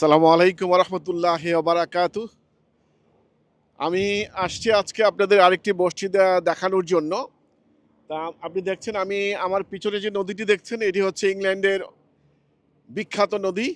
সালামু আলাইকুম রহমতুল্লাহ বারাকাতু আমি আসছি আজকে আপনাদের আরেকটি মসজিদ দেখানোর জন্য। তা আপনি দেখছেন, আমি আমার পিছনে যে নদীটি দেখছেন, এটি হচ্ছে ইংল্যান্ডের বিখ্যাত নদী।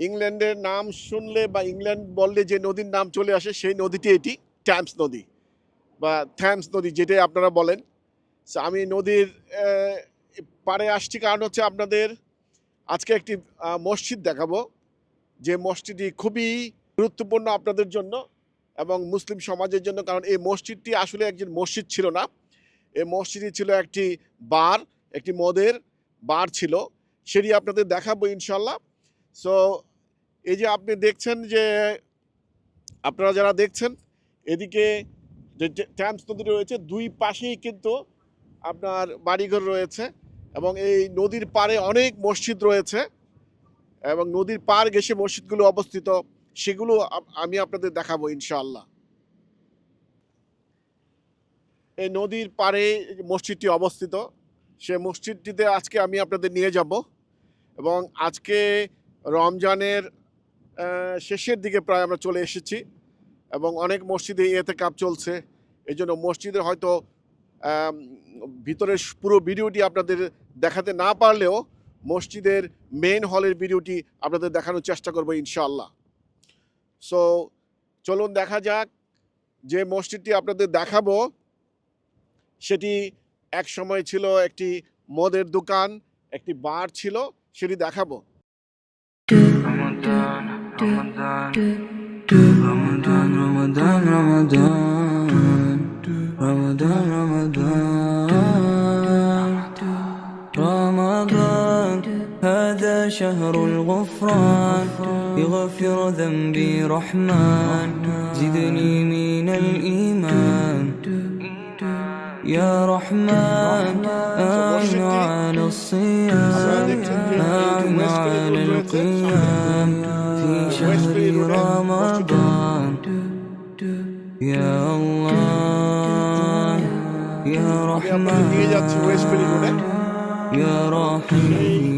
ইংল্যান্ডের নাম শুনলে বা ইংল্যান্ড বললে যে নদীর নাম চলে আসে, সেই নদীটি এটি ট্যাম্পস নদী বা থ্যামস নদী যেটাই আপনারা বলেন। আমি নদীর পাড়ে আসছি, কারণ হচ্ছে আপনাদের আজকে একটি মসজিদ দেখাবো। যে মসজিদটি খুবই গুরুত্বপূর্ণ আপনাদের জন্য এবং মুসলিম সমাজের জন্য, কারণ এই মসজিদটি আসলে একজন মসজিদ ছিল না। এই মসজিদটি ছিল একটি বার, একটি মদের বার ছিল। সেটি আপনাদের দেখাবো ইনশাল্লাহ সো এই যে আপনি দেখছেন যে, আপনারা যারা দেখছেন, এদিকে যে ট্যাম্পস নদী রয়েছে, দুই পাশেই কিন্তু আপনার বাড়িঘর রয়েছে এবং এই নদীর পাড়ে অনেক মসজিদ রয়েছে। এবং নদীর পার ঘেসে মসজিদগুলো অবস্থিত, সেগুলো আমি আপনাদের দেখাবো ইনশাআল্লাহ। এই নদীর যে মসজিদটি অবস্থিত। সে মসজিদটিতে আজকে আমি আপনাদের নিয়ে যাব এবং আজকে রমজানের শেষের দিকে প্রায় আমরা চলে এসেছি এবং অনেক মসজিদে এতে কাপ চলছে। এই জন্য মসজিদের হয়তো ভিতরের পুরো ভিডিওটি আপনাদের দেখাতে না পারলেও মসজিদের মেন হলের ভিডিওটি আপনাদের দেখানোর চেষ্টা করব ইনশাআল্লাহ। সো চলুন দেখা যাক যে মসজিদটি আপনাদের দেখাবো সেটি এক সময় ছিল একটি মদের দোকান একটি বার ছিল সেটি দেখাবো। Ramadan, Ramadan, Ramadan, Ramadan, الغفران يغفر ذنبي رحمن زدني من الإيمان. يا رحمن أعن على الصيام أعن على القيام في شهر رمضان. يا الله يا رحمن يا رحيم.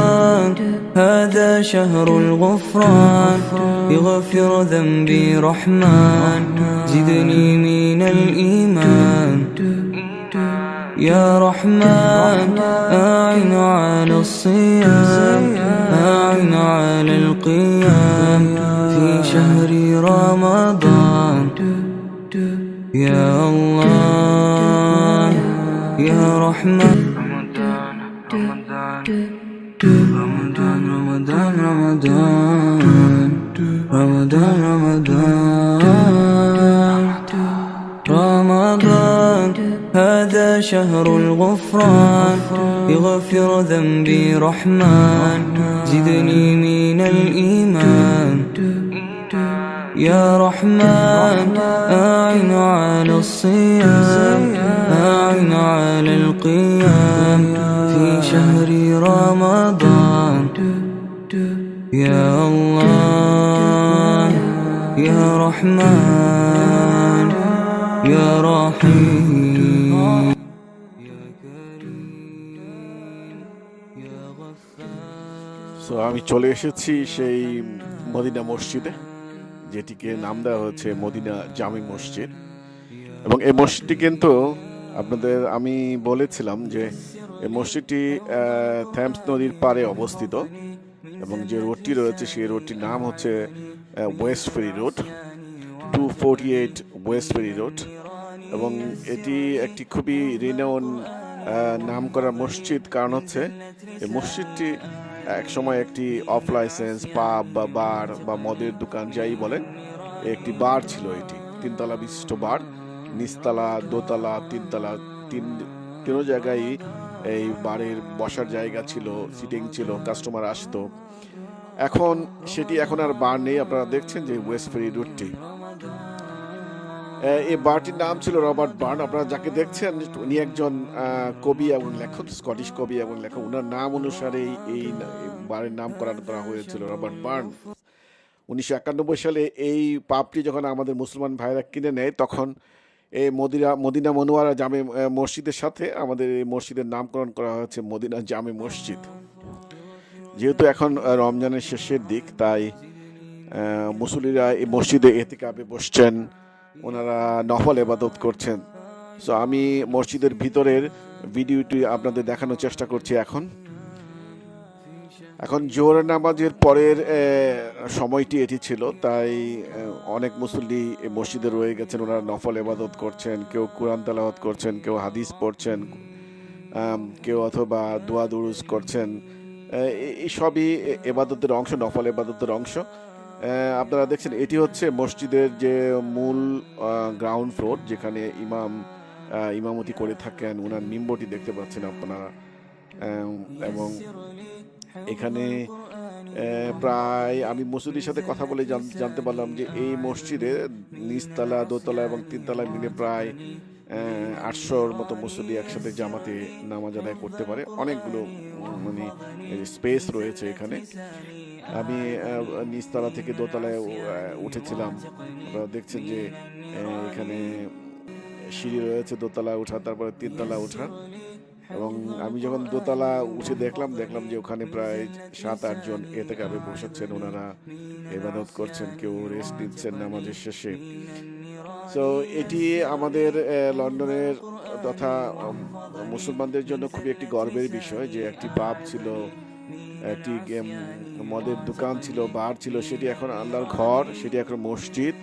هذا شهر الغفران. يغفر ذنبي رحمن. زدني من الإيمان. يا رحمن أعن على الصيام. أعن على القيام. في شهر رمضان. يا الله يا رحمن. رمضان رمضان. رمضان رمضان هذا شهر الغفران. يغفر ذنبي رحمن. زدني من الإيمان. يا رحمن أعن على الصيام. أعن على القيام. في شهر رمضان. يا الله يا رحمن يا رحيم يا كريم يا غفار so আমি চলে এসেছি সেই মদিনা মসজিদে যেটিকে নাম দেওয়া হয়েছে মদিনা জামি মসজিদ এবং এই মসজিদটি কিন্তু আপনাদের আমি বলেছিলাম যে এই মসজিদটি আহ, থ্যামস নদীর পাড়ে অবস্থিত এবং যে রোডটি রয়েছে সেই রোডটির নাম হচ্ছে west ferry road two forty eight west ferry road এবং এটি একটি খুবই রিনাউন নাম করা মসজিদ। কারণ হচ্ছে, এই মসজিদটি এক সময় একটি অফ লাইসেন্স পাব বা বার বা মদের দোকান যাই বলেন, একটি বার ছিল এটি। তিনতলা বিশিষ্ট বার নিচতলা, দোতলা, তিনতলা, তিন তিন জায়গায় এই বারের বসার জায়গা ছিল সিটিং ছিল কাস্টমার আসতো। এখন সেটি এখন আর বার নেই, আপনারা দেখছেন যে ওয়েস্ট ফেরি রুটটি এই বারটির নাম ছিল রবার্ট বার্ন, আপনারা যাকে দেখছেন, উনি একজন কবি এবং লেখক, স্কটিশ কবি এবং লেখক। ওনার নাম অনুসারে এই- বারের নামকরণ করা হয়েছিল রবার্ট বার্ন। উনিশশো একানব্বই সালে এই পাপটি যখন আমাদের মুসলমান ভাইরা কিনে নেয়, তখন এই মদিনা মদিনা মনোয়ারা জামে মসজিদের সাথে আমাদের এই মসজিদের নামকরণ করা হয়েছে মদিনা জামে মসজিদ। যেহেতু এখন রমজানের শেষের দিক, তাই মুসলিরা এই মসজিদে এতিকাবে বসছেন, ওনারা নফল এবাদত করছেন। সো আমি মসজিদের ভিতরের ভিডিওটি আপনাদের দেখানোর চেষ্টা করছি এখন। এখন জোহর নামাজের পরের সময়টি এটি ছিল। তাই অনেক মুসল্লি মসজিদে রয়ে গেছেন। ওনারা নফল এবাদত করছেন, কেউ কোরআন তেলাওয়াত করছেন, কেউ হাদিস পড়ছেন কেউ অথবা দোয়া দুরুজ করছেন। এই সবই এবাদতের অংশ, নফল এবাদতের অংশ। আপনারা দেখছেন, এটি হচ্ছে মসজিদের যে মূল গ্রাউন্ড ফ্লোর যেখানে ইমাম ইমামতি করে থাকেন। ওনার নিম্বটি দেখতে পাচ্ছেন আপনারা। এবং এখানে প্রায় আমি মসজিদের সাথে কথা বলে জান- জানতে পারলাম যে এই মসজিদে নিচতলা দোতলা এবং তিনতলা মিলে প্রায় আটশোর মতো মুসল্লি একসাথে জামাতে নামাজ আদায় করতে পারে। অনেকগুলো মানে স্পেস রয়েছে এখানে। আমি নিচতলা থেকে দোতলায় উঠেছিলাম। আপনারা দেখছেন যে এখানে সিঁড়ি রয়েছে দোতলা ওঠা তারপরে তিনতলা ওঠা। এবং আমি যখন দোতলা উঠে দেখলাম দেখলাম যে ওখানে প্রায় সাত আটজন এতে কাবে বসাচ্ছেন ওনারা এবাদত করছেন কেউ রেস্ট নিচ্ছেন নামাজের শেষে। তো এটি আমাদের লন্ডনের তথা মুসলমানদের জন্য খুবই একটি গর্বের বিষয় যে একটি পাব ছিল একটি মদের দোকান ছিল বার ছিল সেটি এখন আল্লাহর ঘর সেটি এখন মসজিদ।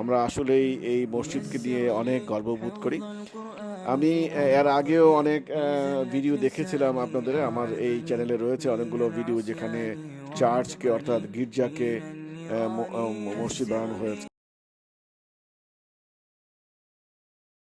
আমরা আসলেই এই মসজিদকে নিয়ে অনেক গর্ববোধ করি। আমি এর আগেও অনেক ভিডিও দেখেছিলাম আপনাদের, আমার এই চ্যানেলে রয়েছে অনেকগুলো ভিডিও যেখানে চার্চকে অর্থাৎ গির্জাকে মসজিদ বানানো হয়েছে।